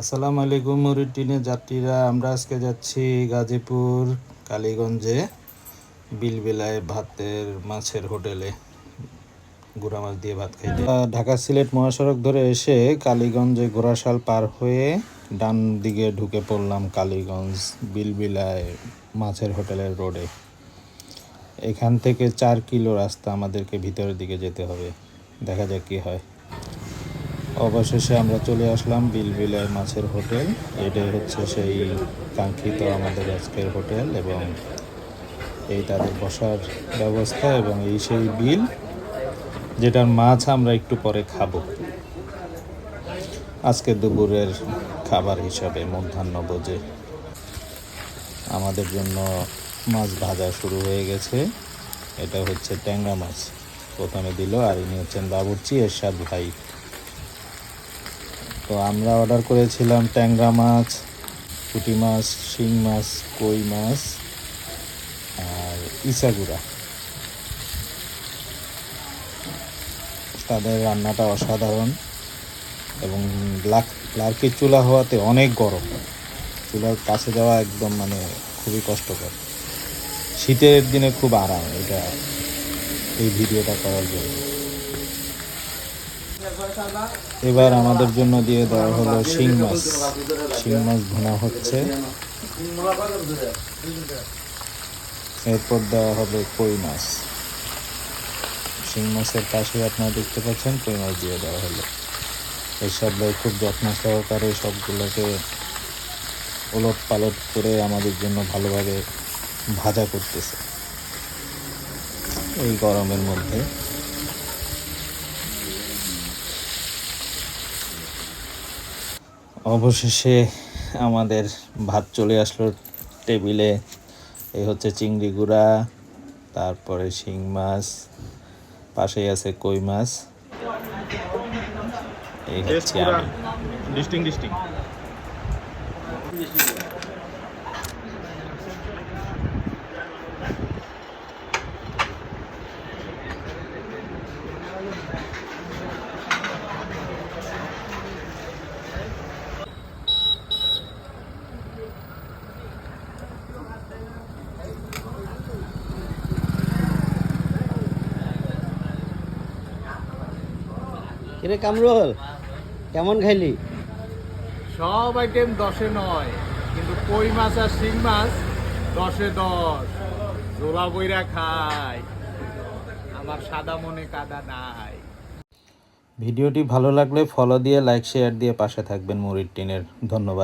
আসসালামু আলাইকুম মুরিটিনের যাত্রীরা, আমরা আজকে যাচ্ছি গাজীপুর, কালীগঞ্জে বিলবিলায় ভাতের মাছের হোটেলে। গুড়া মাছ দিয়ে ভাত খাইতে। ঢাকা সিলেট মহাসড়ক ধরে এসে কালীগঞ্জে ঘোড়াশাল পার হয়ে ডান দিকে ঢুকে পড়লাম কালীগঞ্জ বিলবিলায় মাছের হোটেলের রোডে। এখান থেকে চার কিলো রাস্তা আমাদেরকে ভিতরের দিকে যেতে হবে। দেখা যাক কি হয়। অবশেষে আমরা চলে আসলাম বিলবিলায় মাছের হোটেল। এটাই হচ্ছে সেই কাঙ্ক্ষিত আমাদের আজকের হোটেল এবং এই তাদের বসার ব্যবস্থা এবং এই সেই বিল, যেটার মাছ আমরা একটু পরে খাব। আজকে দুপুরের খাবার হিসাবে মধ্যাহ্ন বোঝে আমাদের জন্য মাছ ভাজা শুরু হয়ে গেছে। এটা হচ্ছে ট্যাংরা মাছ। প্রথমে দিল আর ইনি হচ্ছেন বাবুর্চি এরশাদ ভাই। তো আমরা অর্ডার করেছিলাম ট্যাংরা মাছ, পুঁটি মাছ, শিং মাছ, কই মাছ আর ইসাগুড়া তাদের রান্নাটা অসাধারণ এবং লার্কির চুলা হওয়াতে অনেক গরম। চুলার কাছে যাওয়া একদম মানে খুবই কষ্টকর। শীতের দিনে খুব আরাম এটা, এই ভিডিওটা করার জন্য। এবার আমাদের জন্য দিয়ে দেওয়া হলো শিং মাছ। শিং মাছ ভুনা হচ্ছে। এরপর দেওয়া হবে কই মাছ। শিং মাছের পাশে আপনারা দেখতে পাচ্ছেন, কই মাছ দিয়ে দেওয়া হলো। এসব খুব যত্ন সহকারে সবগুলোকে ওলট পালট করে আমাদের জন্য ভালোভাবে ভাজা করতেছে। এই গরমের মধ্যে। অবশেষে আমাদের ভাত চলে আসলো টেবিলে। এই হচ্ছে চিংড়ি গুঁড়া তারপরে শিং মাছ পাশেই আছে কই মাছ। এই হচ্ছে আমি। কিরে কামরুল কেমন খাইলি? সব আইটেম দশে নয় কিন্তু কই মাছ আর শিং মাছ? দশে দশ। জোলা বইরা খাই আমার সাদা মনে কাদা নাই। ভিডিওটি ভালো লাগলে ফলো দিয়ে লাইক শেয়ার দিয়ে পাশে থাকবেন মুরির টিনের। ধন্যবাদ।